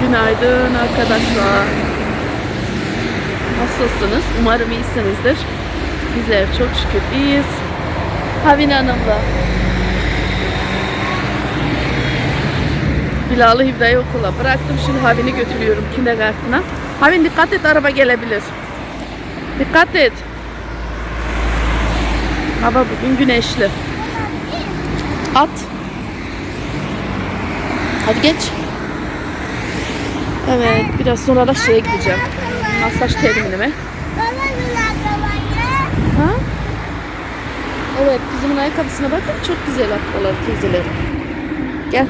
Günaydın arkadaşlar. Nasılsınız? Umarım iyisinizdir. Bizler çok şükür iyiyiz. Havin Hanım'la Bilal'ı Hivda'yı okula bıraktım. Şimdi Havin'i götürüyorum kindergarten'a. Havin dikkat et araba gelebilir. Dikkat et. Hava bugün güneşli. At. Hadi geç. Evet, biraz sonra da şeye gideceğim. Masaj terminime. Ha? Evet, kızımın ayakkabısına bakın. Çok güzel ayakkabılar teyzelerim. Gel.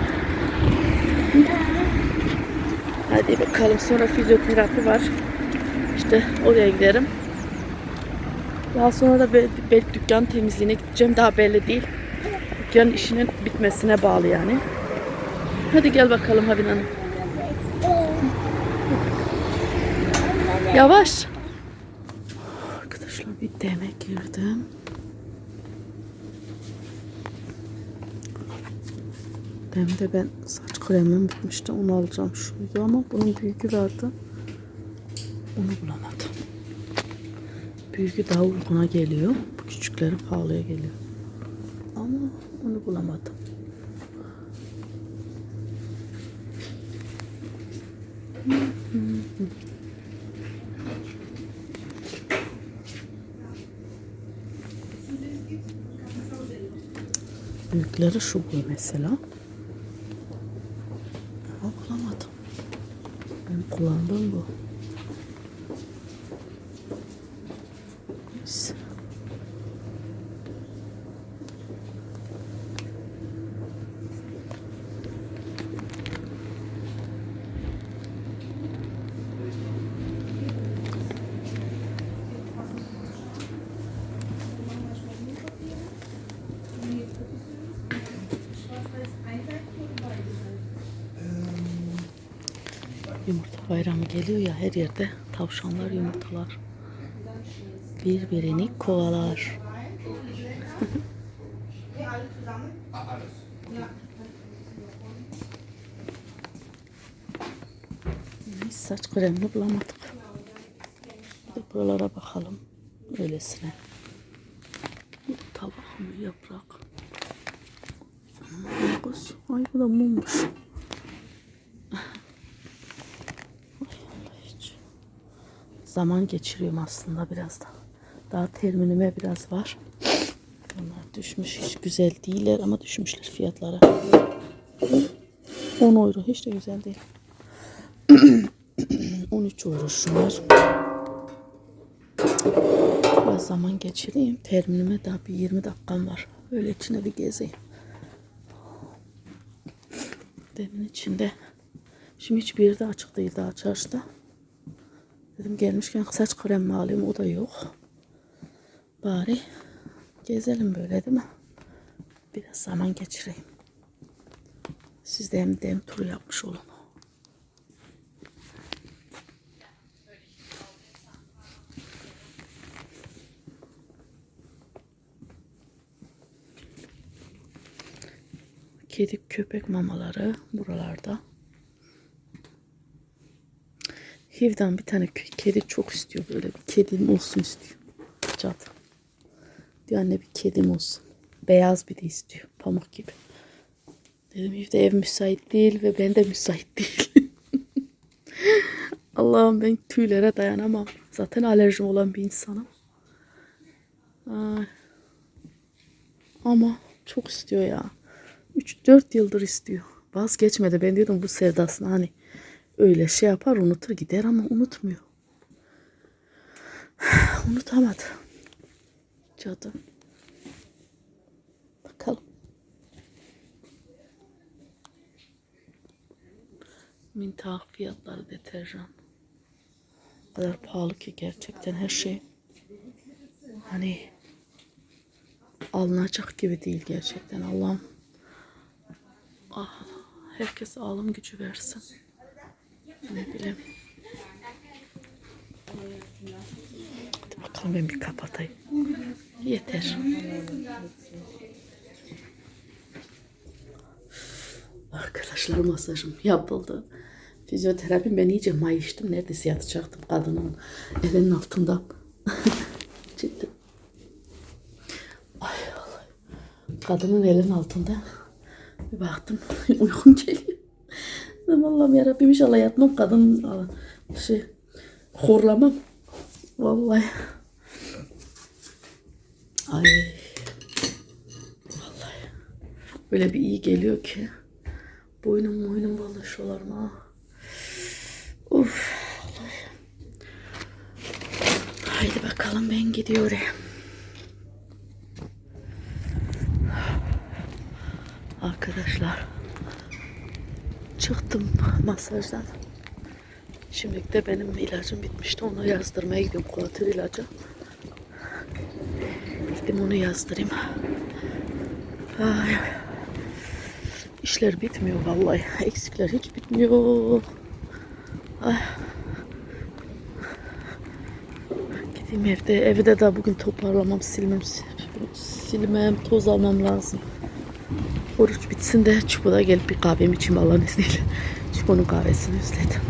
Hadi bakalım. Sonra fizyoterapi var. İşte oraya giderim. Daha sonra da belki, belki dükkan temizliğine gideceğim. Daha belli değil. Dükkan işinin bitmesine bağlı yani. Hadi gel bakalım Havin Hanım. Yavaş. Arkadaşlar bir demek girdim. Demde ben saç kremim bitmişti. Onu alacağım şuydu ama bunun büyüğü vardı. Onu bulamadım. Büyüğü daha uyguna geliyor. Bu küçükleri pahalıya geliyor. Ama onu bulamadım. Büyükleri şu bu mesela. Ama bulamadım. Ben kullandığım bu. Neyse. Yumurta bayramı geliyor ya her yerde tavşanlar yumurtalar. Birbirini kovalar. Saç kremini bulamadık. Bir de buralara bakalım. Öylesine. Tabak mı yaprak? Ay bu da mummuş. Zaman geçiriyorum aslında biraz da. Daha terminime biraz var. Bunlar düşmüş. Hiç güzel değiller ama düşmüşler fiyatlara. 10 euro. Hiç de güzel değil. 13 euro şunlar. Biraz zaman geçireyim. Terminime daha bir 20 dakikam var. Öyle içine bir gezeyim. Demin içinde. Şimdi hiçbir yerde açık değil daha çarşıda. Dedim gelmişken saç kremi alayım o da yok. Bari gezelim böyle değil mi? Biraz zaman geçireyim. Siz de hem dem turu yapmış olun. Kedi köpek mamaları buralarda. Hivdan bir tane kedi çok istiyor böyle bir kedim olsun istiyor. Cadı. Diyor anne bir kedim olsun. Beyaz bir de istiyor. Pamuk gibi. Dedim Hivde ev müsait değil ve ben de müsait değil. Allah'ım ben tüylere dayanamam. Zaten alerjim olan bir insanım. Ama çok istiyor ya. 3-4 yıldır istiyor. Vazgeçmedi. Ben diyordum bu sevdasını hani öyle şey yapar unutur gider ama unutmuyor. Unutamadı. Cadı. Bakalım. Mintah fiyatları deterjan. O kadar pahalı ki gerçekten her şey. Hani alınacak gibi değil gerçekten. Allah'ım ah, herkes alım gücü versin. Ne bileyim. Hadi bakalım ben bir kapatayım. Yeter. Arkadaşlar masajım yapıldı. Fizyoterapim ben iyice mayıştım. Neredeyse yatacaktım kadının elinin altında. Cidden. Ay Allah. Kadının elinin altında. Bir baktım uykum geliyor. Allah'ım yarabbim inşallah yatmam kadın şey horlamam. Vallahi. Ay. Vallahi. Böyle bir iyi geliyor ki. Boynum boynum vallahi şularıma. Uf. Vallahi. Haydi bakalım ben gidiyorum. Arkadaşlar çıktım masajdan. Şimdi de benim ilacım bitmişti. Onu yazdırmaya gidiyorum. Kuatür ilacı. Gittim onu yazdırayım. Ay. İşler bitmiyor vallahi. Eksikler hiç bitmiyor. Ay. Gideyim evde. Evde de bugün toparlamam, silmem, silmem, toz almam lazım. Oruç bitsin de çubuğa gelip bir kahvemi içeyim Allah'ın izniyle. Çubuğun kahvesini özledim.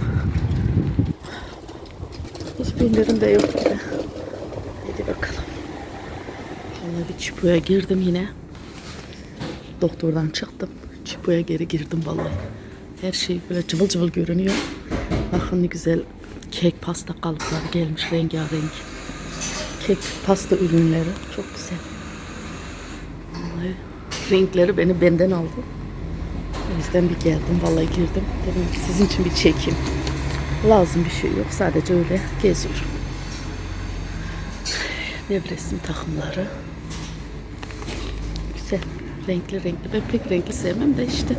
Hiçbirlerim de yok gibi. Hadi bakalım. Vallahi bir çubuğa girdim yine. Doktordan çıktım. Çubuğa geri girdim vallahi. Her şey böyle cıvıl cıvıl görünüyor. Bakın ne güzel kek pasta kalıpları gelmiş rengarenk. Kek pasta ürünleri çok güzel. Renkleri beni benden aldı. O yüzden bir geldim. Vallahi girdim. Dedim ki sizin için bir çekeyim. Lazım bir şey yok. Sadece öyle geziyorum. Nevresim takımları. Güzel. Renkli renkli. Ben pek renkli sevmem de işte.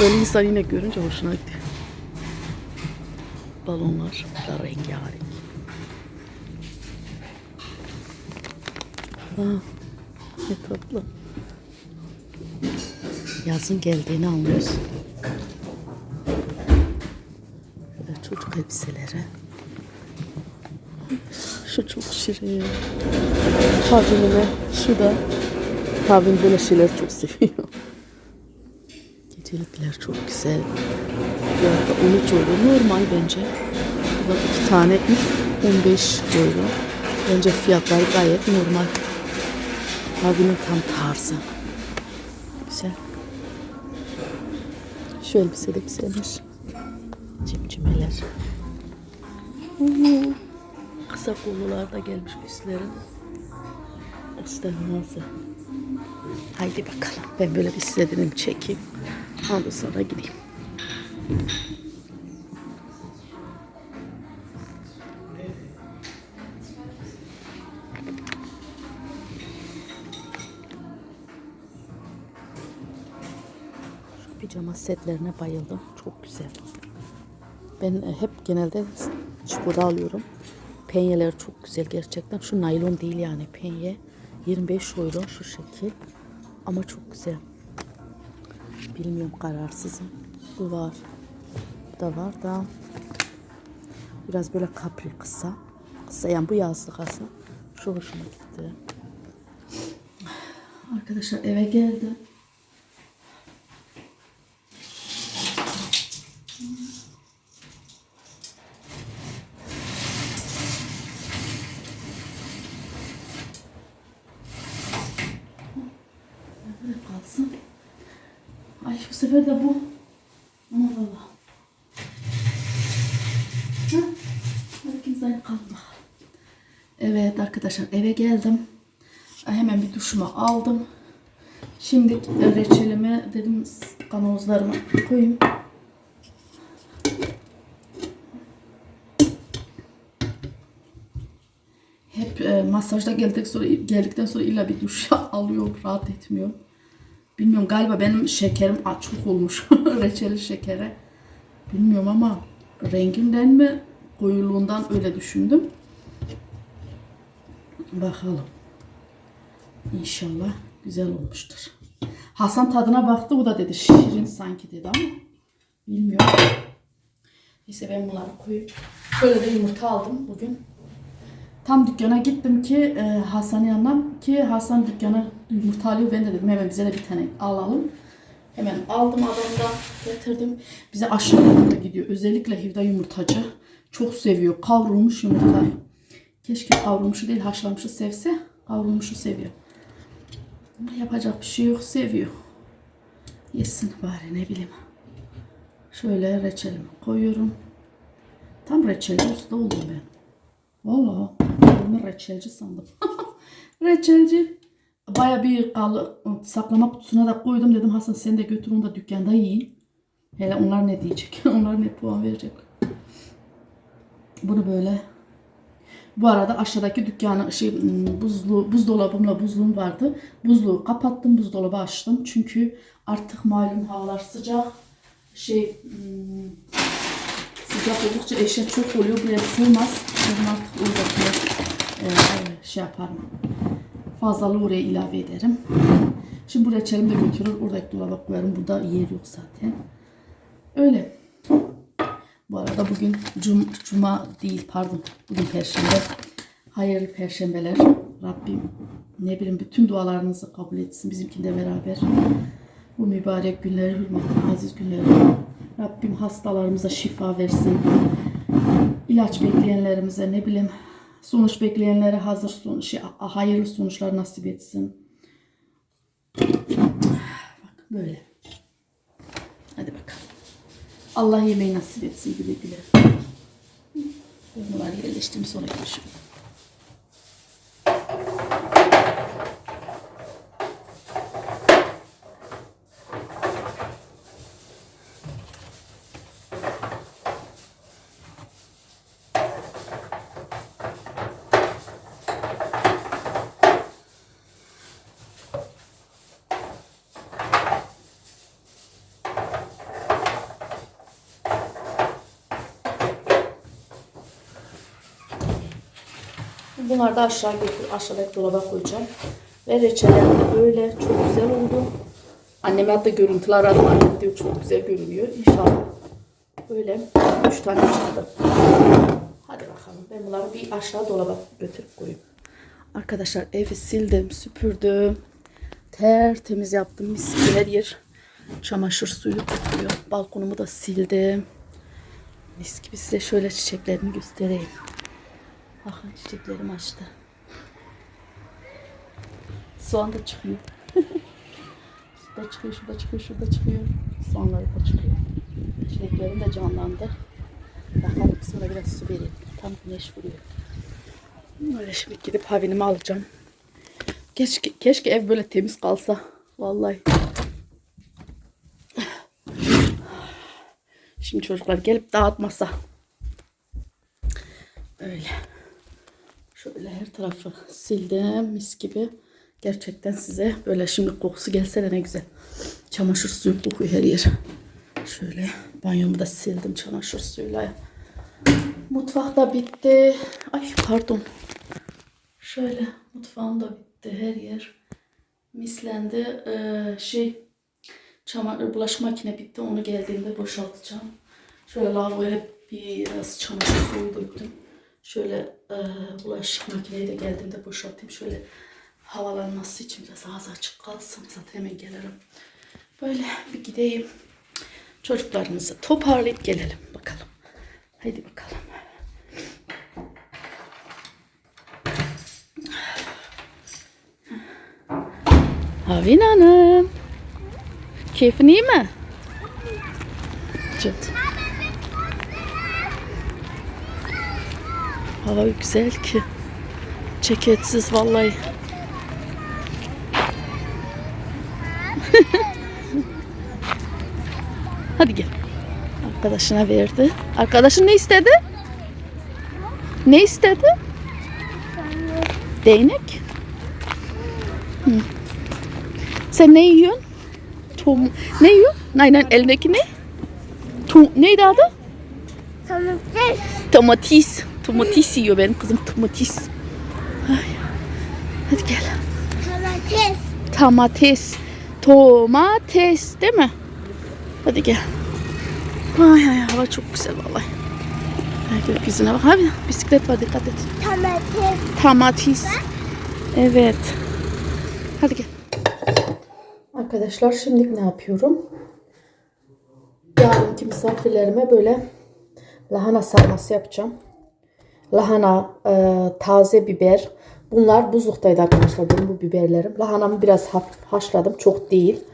Böyle insan yine görünce hoşuna gidiyor. Balonlar da rengarenk. Aa, ne tatlı. Yazın geldiğini anlıyorsun. Böyle çocuk elbiseleri. Şu çok şirin. Havinime. Şu da. Havin böyle şeyler çok seviyor. Gecelikler çok güzel. Fiyatı 13 euro. Normal bence. Bak iki tane üst 15 euro. Bence fiyatları gayet normal. Havinin tam tarzı. Şu elbise de güzelmiş. Cimcimeler. Kısa kollular da gelmiş üstlerin. Ostermazı. Haydi bakalım. Ben böyle bir size dedim çekeyim. Ondan sonra gideyim. Pijama setlerine bayıldım. Çok güzel. Ben e, hep genelde çubuğda alıyorum. Penyeler çok güzel gerçekten. Şu naylon değil yani penye. 25 euro şu şekil. Ama çok güzel. Bilmiyorum kararsızım. Bu var. Bu da var da. Biraz böyle kapri kısa. Kısa yani bu yazlık aslında. Şu hoşuma gitti. Arkadaşlar eve geldim. Böyle kalsın. Ay bu sefer de bu. Aman Allah. Ha? Hadi kimse aynı kalın bakalım. Evet arkadaşlar eve geldim. Hemen bir duşumu aldım. Şimdi reçelimi dedim kavanozlarıma koyayım. Hep e, masajda geldik sonra geldikten sonra illa bir duş alıyorum, rahat etmiyorum. Bilmiyorum galiba benim şekerim açık olmuş. Reçeli şekere. Bilmiyorum ama rengimden mi koyuluğundan öyle düşündüm. Bakalım. İnşallah güzel olmuştur. Hasan tadına baktı. O da dedi şirin sanki dedi ama bilmiyorum. Neyse ben bunları koyayım. Böyle de yumurta aldım bugün. Tam dükkana gittim ki e, Hasan'ın yanına ki Hasan dükkana yumurta alıyor. Ben de dedim hemen bize de bir tane alalım. Hemen aldım adamdan getirdim. Bize aşırı yumurta gidiyor. Özellikle Hivda yumurtacı. Çok seviyor. Kavrulmuş yumurta. Keşke kavrulmuşu değil haşlanmışı sevse. Kavrulmuşu seviyor. Ama yapacak bir şey yok. Seviyor. Yesin bari ne bileyim. Şöyle reçelimi koyuyorum. Tam reçelci usta oldum ben. Valla. Kendimi reçelci sandım. reçelci. Baya bir kal saklama kutusuna da koydum dedim Hasan sen de götür onu da dükkanda yiyin. Hele onlar ne diyecek? onlar ne puan verecek? Bunu böyle bu arada aşağıdaki dükkanı şey ım, buzlu buzdolabımla buzluğum vardı. Buzluğu kapattım, buzdolabı açtım. Çünkü artık malum havalar sıcak. Şey ım, sıcak oldukça eşya çok oluyor. Buraya sığmaz. Ben artık orada e, şey yaparım. Fazlalığı oraya ilave ederim. Şimdi bu reçelimi de götürür. Oradaki dolaba koyarım. Burada yer yok zaten. Öyle. Bu arada bugün cum, cuma değil pardon. Bugün perşembe. Hayırlı perşembeler. Rabbim ne bileyim bütün dualarınızı kabul etsin. Bizimkinde beraber. Bu mübarek günleri hürmetine aziz günleri. Rabbim hastalarımıza şifa versin. İlaç bekleyenlerimize ne bileyim sonuç bekleyenlere hazır sonuç, hayırlı sonuçlar nasip etsin. Bak böyle. Allah yemeği nasip etsin güle güle. Bunları yerleştirdim sonra görüşürüz. Bunları da aşağı götür, aşağıdaki dolaba koyacağım. Ve reçellerim de böyle çok güzel oldu. Anneme hatta görüntüler aradım. Diyor çok güzel görünüyor. İnşallah. Böyle üç tane çıktı. Hadi bakalım. Ben bunları bir aşağı dolaba götürüp koyayım. Arkadaşlar evi sildim, süpürdüm. Tertemiz yaptım. Mis gibi her yer çamaşır suyu kokuyor. Balkonumu da sildim. Mis gibi size şöyle çiçeklerimi göstereyim. Bakın çiçeklerim açtı. Soğan da çıkıyor. şurada çıkıyor, şurada çıkıyor, şurada çıkıyor. Soğanları da çıkıyor. Çileklerim de canlandı. Bakalım sonra biraz su vereyim. Tam güneş vuruyor. Böyle şimdi gidip havinimi alacağım. Keşke, keşke ev böyle temiz kalsa. Vallahi. Şimdi çocuklar gelip dağıtmasa. Öyle. Her tarafı sildim mis gibi. Gerçekten size böyle şimdi kokusu gelse de ne güzel. Çamaşır suyu kokuyor her yer. Şöyle banyomu da sildim çamaşır suyuyla. Mutfak da bitti. Ay pardon. Şöyle mutfağım da bitti her yer. Mislendi. Ee, şey çamaşır bulaşık makine bitti. Onu geldiğimde boşaltacağım. Şöyle lavaboya biraz çamaşır suyu döktüm. Şöyle e, bulaşık makineyi de geldiğimde boşaltayım. Şöyle havalanması için biraz ağzı açık kalsın. Zaten hemen gelirim. Böyle bir gideyim. Çocuklarımızı toparlayıp gelelim bakalım. Haydi bakalım. Havin Hanım. Keyfin iyi mi? Evet. Hava güzel ki. Ceketsiz vallahi. Hadi gel. Arkadaşına verdi. Arkadaşın ne istedi? Ne istedi? Değnek. Hı. Sen ne yiyorsun? Tom. Ne yiyorsun? Nein, nein, elindeki ne? Tom, neydi adı? Domates. Domates. Domates yiyor benim kızım domates. Ay. Hadi gel. Domates. Domates. Domates değil mi? Hadi gel. Ay ay hava çok güzel vallahi. Gökyüzüne bak. Abi bisiklet var dikkat et. Domates. Domates. Evet. Hadi gel. Arkadaşlar şimdi ne yapıyorum? Yarınki misafirlerime böyle lahana sarması yapacağım. Lahana, e, taze biber. Bunlar buzluktaydı arkadaşlar benim bu biberlerim. Lahanamı biraz hafif haşladım. Çok değil.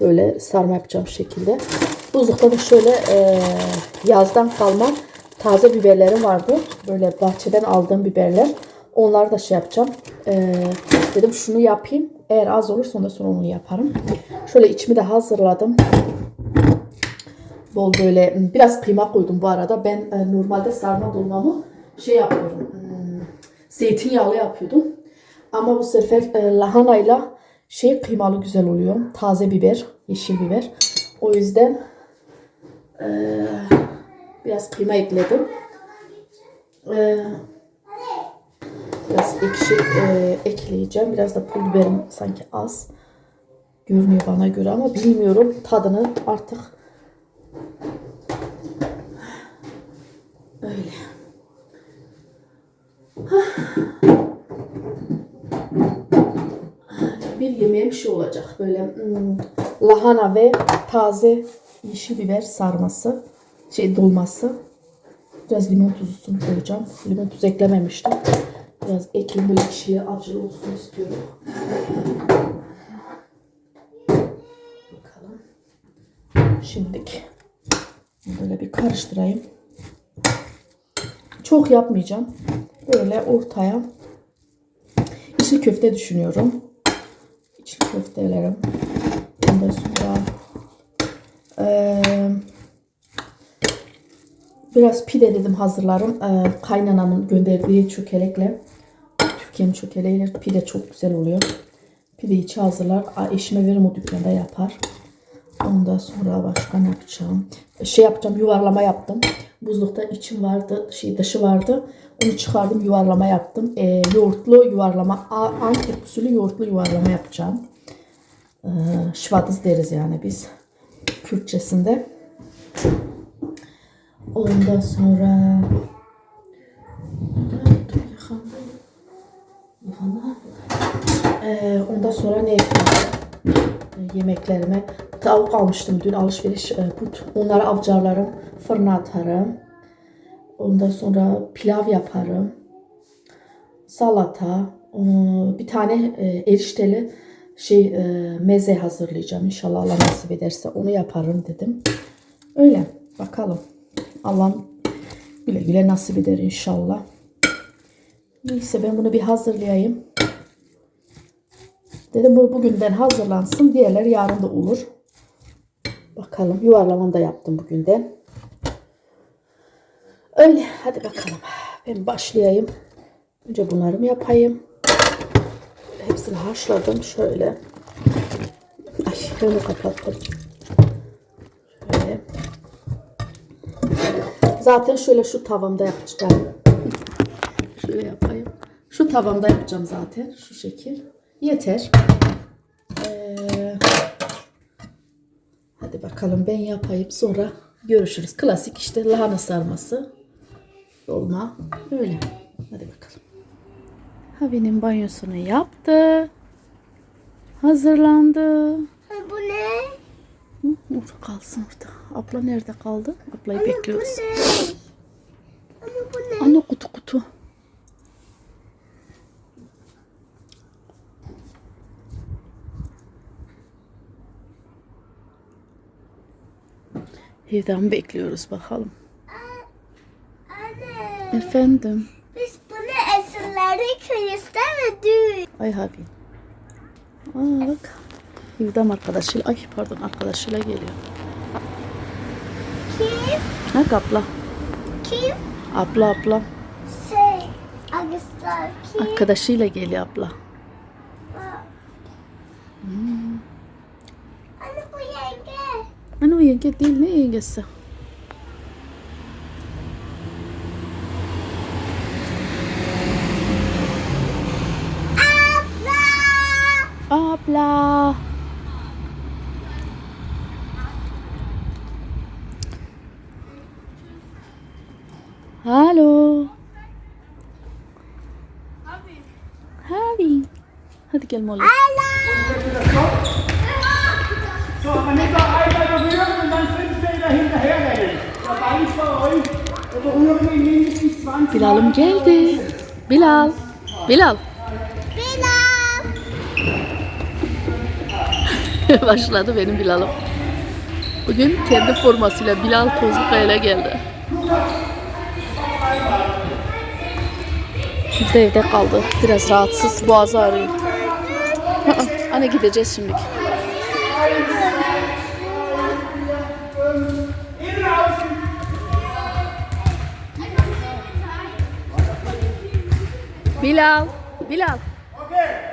Böyle sarma yapacağım şekilde. Buzlukta da şöyle e, yazdan kalma taze biberlerim vardı. Böyle bahçeden aldığım biberler. Onları da şey yapacağım. E, dedim şunu yapayım. Eğer az olursa ondan sonra onu yaparım. Şöyle içimi de hazırladım. Bol böyle biraz kıyma koydum bu arada. Ben e, normalde sarma dolmamı şey yapıyorum. hmm, Zeytinyağlı yapıyordum. Ama bu sefer e, lahanayla şey kıymalı güzel oluyor. Taze biber, yeşil biber. O yüzden e, biraz kıyma ekledim. E, biraz ekşi e, ekleyeceğim. Biraz da pul biberim sanki az. Görünüyor bana göre ama bilmiyorum tadını artık öyle. Bir yemeğim şey olacak. Böyle hmm, lahana ve taze yeşil biber sarması. Şey dolması. Biraz limon tuzusunu koyacağım. Limon tuzu eklememiştim. Biraz ekleyeyim böyle ekşili acılı olsun istiyorum. Bakalım. Şimdilik böyle bir karıştırayım. Çok yapmayacağım. Böyle ortaya içli köfte düşünüyorum içli köftelerim. Ondan sonra eee, biraz pide dedim hazırlarım. Eee kaynanamın gönderdiği çökelekle Türkiye'nin çökeleğiyle pide çok güzel oluyor. Pide içi hazırlar. Aa, Eşime veririm o dükkanda yapar. Ondan sonra başka ne yapacağım? Şey yapacağım yuvarlama yaptım. Buzlukta içim vardı, şey dışı vardı. Onu çıkardım yuvarlama yaptım. Ee, yoğurtlu yuvarlama, Antep usulü yoğurtlu yuvarlama yapacağım. Ee, şivadız deriz yani biz Kürtçesinde. Ondan sonra ee, ondan sonra ne yemeklerime tavuk almıştım dün alışveriş e, onları avcarlarım fırına atarım ondan sonra pilav yaparım salata e, bir tane e, erişteli şey e, meze hazırlayacağım inşallah Allah nasip ederse onu yaparım dedim öyle bakalım Allah'ım güle güle nasip eder inşallah neyse ben bunu bir hazırlayayım Dedim bu bugünden hazırlansın. Diğerler yarın da olur. Bakalım. Yuvarlamamı da yaptım bugünden. Öyle. Hadi bakalım. Ben başlayayım. Önce bunları yapayım? Hepsini haşladım. Şöyle. Ay bunu kapattım. Şöyle. Zaten şöyle şu tavamda yapacağım. şöyle yapayım. Şu tavamda yapacağım zaten. Şu şekil. Yeter. Ee, hadi bakalım ben yapayım sonra görüşürüz. Klasik işte lahana sarması. Dolma. Öyle. Hadi bakalım. Havi'nin banyosunu yaptı. Hazırlandı. Ha, bu ne? Hı, Orada kalsın orada. Abla nerede kaldı? Ablayı Anne, bekliyoruz. Bu ne? Anne bu ne? Anne kutu kutu. Evden bekliyoruz bakalım. Anne. Efendim. Biz bunu esirleri köyüste mi düğün? Ay abi. Aa bak. Evden arkadaşıyla, ay pardon arkadaşıyla geliyor. Kim? Bak abla. Kim? Abla abla. Şey. Agıslar kim? Arkadaşıyla geliyor abla. Anne bu yenge. Hani o yenge değil ne yengesi? Euch, berühren wir mindestens 20 Bilal'ım geldi. Bilal. Bilal. Başladı benim Bilal'ım. Bugün kendi formasıyla Bilal Tozlukaya'yla geldi. Biz de evde kaldı. Biraz rahatsız. Boğazı ağrıyor. Anne gideceğiz şimdi. Bilal. Bilal. Okay,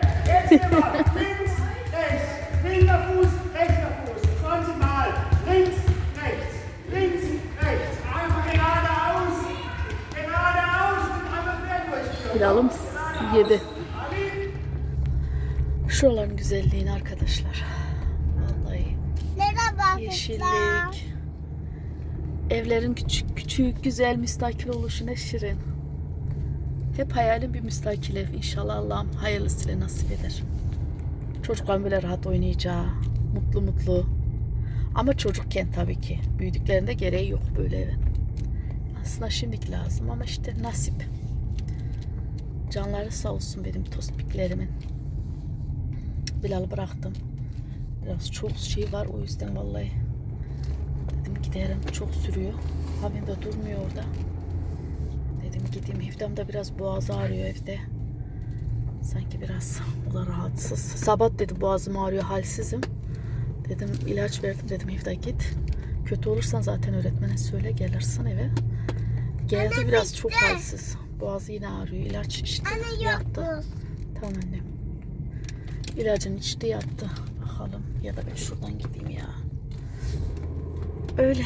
Bilal'ım yedi. Şuraların güzelliğini arkadaşlar. Vallahi Merhaba yeşillik. Evlerin küçük küçük güzel müstakil oluşu ne şirin. Hep hayalim bir müstakil ev. İnşallah Allah'ım hayırlısıyla nasip eder. Çocuklar böyle rahat oynayacağı, mutlu mutlu. Ama çocukken tabii ki. Büyüdüklerinde gereği yok böyle evin. Aslında şimdiki lazım ama işte nasip. Canları sağ olsun benim tospiklerimin. Bilal'ı bıraktım. Biraz çok şey var o yüzden vallahi. Dedim giderim çok sürüyor. Abim de durmuyor orada. Dedim gideyim. Hifdam da biraz boğazı ağrıyor evde. Sanki biraz o da rahatsız. Sabah dedi boğazım ağrıyor halsizim. Dedim ilaç verdim dedim Hifda git. Kötü olursan zaten öğretmene söyle gelirsin eve. Geldi biraz çok halsiz. Boğazı yine ağrıyor. İlaç içti. Anne yattı. yokmuş. Tamam annem. İlacını içti yattı. Bakalım. Ya da ben şuradan gideyim ya. Öyle.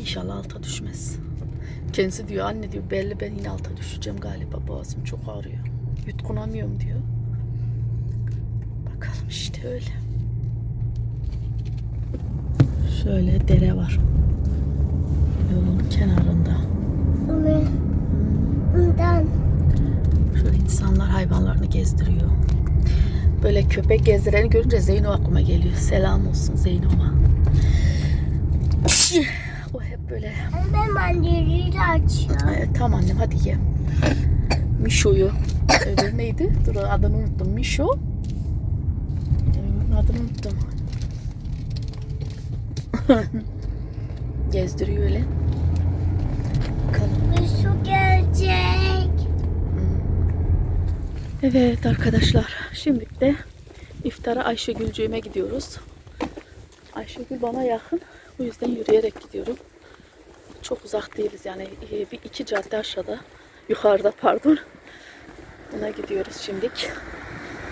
İnşallah alta düşmez. Kendisi diyor anne diyor belli ben yine alta düşeceğim galiba boğazım çok ağrıyor. Yutkunamıyorum diyor. Bakalım işte öyle. Şöyle dere var. Yolun kenarında. Şöyle insanlar hayvanlarını gezdiriyor. Böyle köpek gezdireni görünce Zeyno aklıma geliyor. Selam olsun Zeyno'ma. O hep böyle. ben mandalini açıyorum. Ay, tamam annem hadi ye. Mişo'yu. Öbürü neydi? Dur adını unuttum. Mişo. Adını unuttum. Gezdiriyor öyle. Bakalım. Ve su gelecek. Evet arkadaşlar şimdi de iftara Ayşegülcüğüme gidiyoruz. Ayşegül bana yakın. O yüzden yürüyerek gidiyorum. Çok uzak değiliz yani e, bir iki cadde aşağıda yukarıda pardon. Ona gidiyoruz şimdilik.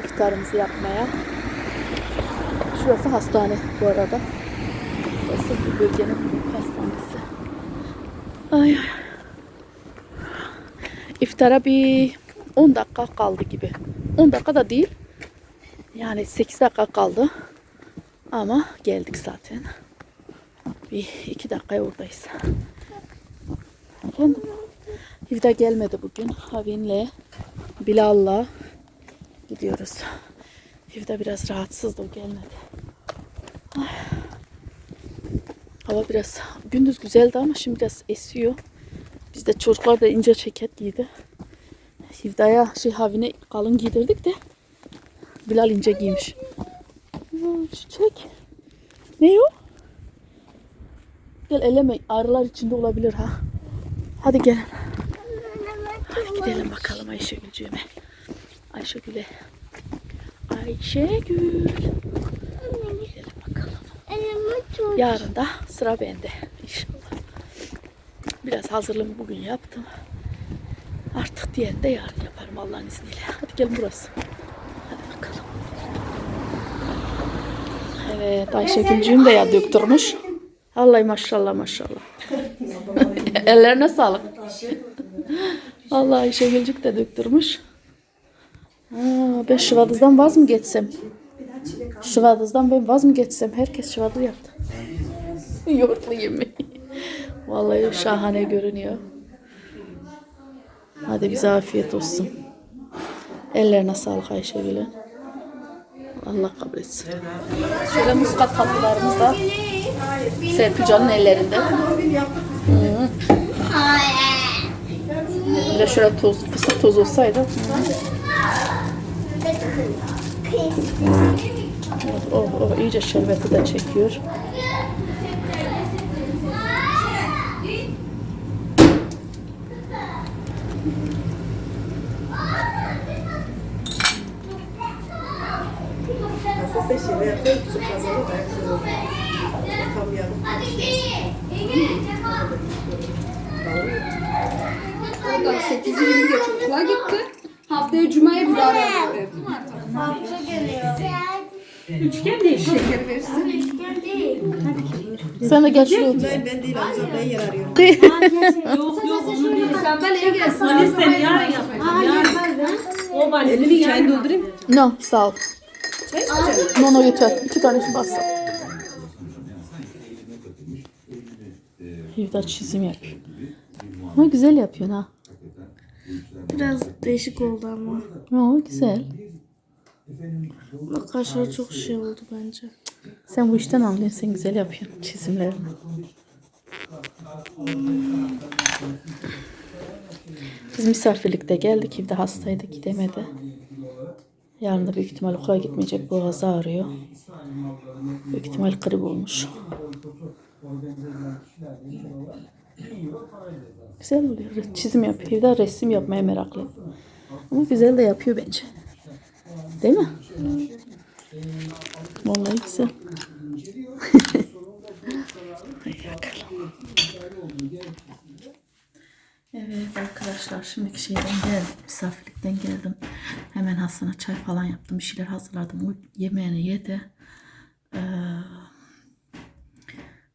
İftarımızı yapmaya. Şurası hastane bu arada. Burası bir bölgenin hastanesi. Ay ay. İftara bir 10 dakika kaldı gibi. 10 dakika da değil. Yani 8 dakika kaldı. Ama geldik zaten. Bir iki dakikaya oradayız. Efendim? Hivda gelmedi bugün. Havin'le, Bilal'la gidiyoruz. Hivda biraz rahatsızdı gelmedi. Ay. Hava biraz gündüz güzeldi ama şimdi biraz esiyor. Bizde çocuklar da ince ceket giydi. Hivda'ya şey havine kalın giydirdik de Bilal ince giymiş. Çiçek. Ne o? Gel eleme arılar içinde olabilir ha. Hadi gelin. Hadi gidelim bakalım Ayşegül'cüğüme. Ayşegül'e. Ayşegül. Gidelim bakalım. Yarın da sıra bende. Biraz hazırlığımı bugün yaptım. Artık diğerini de yarın yaparım Allah'ın izniyle. Hadi gelin burası. Hadi bakalım. Evet Ayşegülcüğüm de ya döktürmüş. Vallahi maşallah maşallah. Ellerine sağlık. Allah Ayşegülcük de döktürmüş. Aa, ben şıvadızdan vaz mı geçsem? Şıvadızdan ben vaz mı geçsem? Herkes şıvadı yaptı. Yoğurtlu yemeği. Vallahi şahane görünüyor. Hadi bize afiyet olsun. Ellerine sağlık Ayşegül'ün. Allah kabul etsin. Şöyle muskat tatlılarımız da Serpilcan'ın ellerinde. Hı. Bir de şöyle toz, fıstık tozu olsaydı. Hı. Oh, oh, iyice şerbeti de çekiyor. Aslında şeyde yapıyor, küçük pazarı da yapıyor. Tam yarım. Ondan 8 20 geçiyor. Okula gitti. Haftaya Cuma'ya bir daha yapıyor. Şeker versin. Sen de gel şuraya otur. Ben, ben değil, Hamza ben yer arıyorum. Sandalyeye gelsin. Listeni yarın yapacağım. O valizini yarın Çay doldurayım. No, sağ ol. No, no yeter. İki tane bassa. Hivda çizim yapıyor. Ama güzel yapıyorsun ha. Biraz değişik oldu ama. Oo, güzel. Kaşlar çok şey oldu bence. Sen bu işten anlıyorsun. Sen güzel yapıyorsun çizimlerini. Biz misafirlikte geldik. Evde hastaydı gidemedi. Yarın da büyük ihtimal okula gitmeyecek. Boğazı ağrıyor. Büyük ihtimal grip olmuş. Güzel oluyor. Çizim yapıyor. Evde resim yapmaya meraklı. Ama güzel de yapıyor bence. Değil mi? Vallahi güzel. Evet arkadaşlar şimdiki şeyden geldim. Misafirlikten geldim. Hemen Hasan'a çay falan yaptım. Bir şeyler hazırladım. O yemeğini yedi. Ee,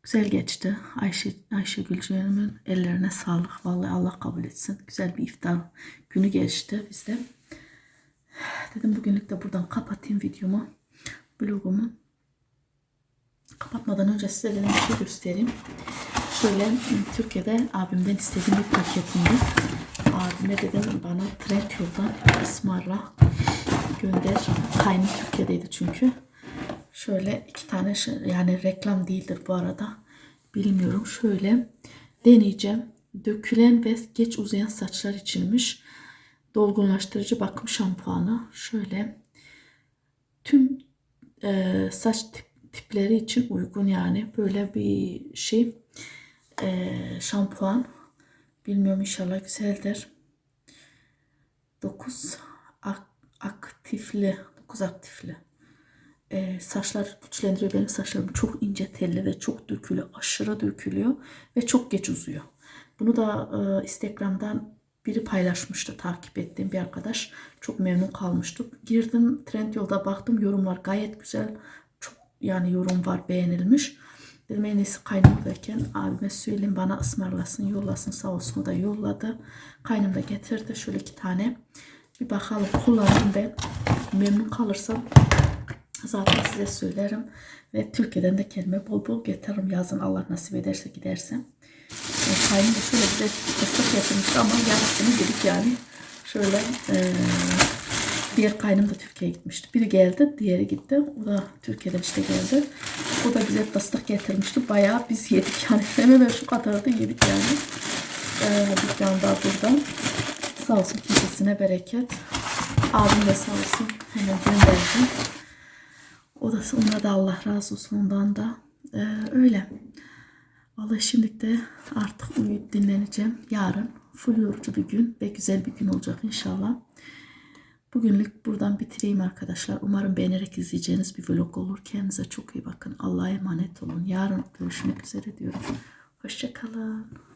güzel geçti. Ayşe, Ayşe Gülcüğümün ellerine sağlık. Vallahi Allah kabul etsin. Güzel bir iftar günü geçti bizde. Dedim bugünlük de buradan kapatayım videomu. Vlogumu. Kapatmadan önce size bir şey göstereyim. Şöyle Türkiye'de abimden istediğim bir paketimdi. Abime dedim bana Trendyol'dan ısmarla gönder. Kaynım Türkiye'deydi çünkü. Şöyle iki tane yani reklam değildir bu arada. Bilmiyorum. Şöyle deneyeceğim. Dökülen ve geç uzayan saçlar içinmiş. Dolgunlaştırıcı bakım şampuanı. Şöyle tüm e, saç tip- tipleri için uygun yani. Böyle bir şey e, şampuan. Bilmiyorum inşallah güzeldir. 9 aktifli. 9 aktifli. E, saçlar güçlendiriyor. Benim saçlarım çok ince telli ve çok dökülüyor. Aşırı dökülüyor ve çok geç uzuyor. Bunu da e, Instagram'dan biri paylaşmıştı takip ettiğim bir arkadaş. Çok memnun kalmıştık. Girdim Trendyol'da baktım yorumlar gayet güzel. Çok yani yorum var beğenilmiş. Dedim en iyisi kaynımdayken abime söyleyeyim bana ısmarlasın yollasın sağ olsun o da yolladı. Kaynım da getirdi şöyle iki tane. Bir bakalım kullanayım ben. Memnun kalırsam zaten size söylerim. Ve Türkiye'den de kendime bol bol getiririm yazın Allah nasip ederse gidersem. Kaynım da şöyle bize fıstık getirmişti ama yarısını yedik yani. Şöyle e, diğer kaynım da Türkiye'ye gitmişti. Biri geldi, diğeri gitti. O da Türkiye'den işte geldi. O da bize fıstık getirmişti. Bayağı biz yedik yani. Hemen şu kadarda yedik yani. E, dükkan da burada. Sağ olsun kimsesine bereket. Abim de sağ olsun hemen gönderdi. O da ona da Allah razı olsun ondan da. E, öyle. Vallahi şimdi de artık uyuyup dinleneceğim. Yarın full yorucu bir gün ve güzel bir gün olacak inşallah. Bugünlük buradan bitireyim arkadaşlar. Umarım beğenerek izleyeceğiniz bir vlog olur. Kendinize çok iyi bakın. Allah'a emanet olun. Yarın görüşmek üzere diyorum. Hoşçakalın.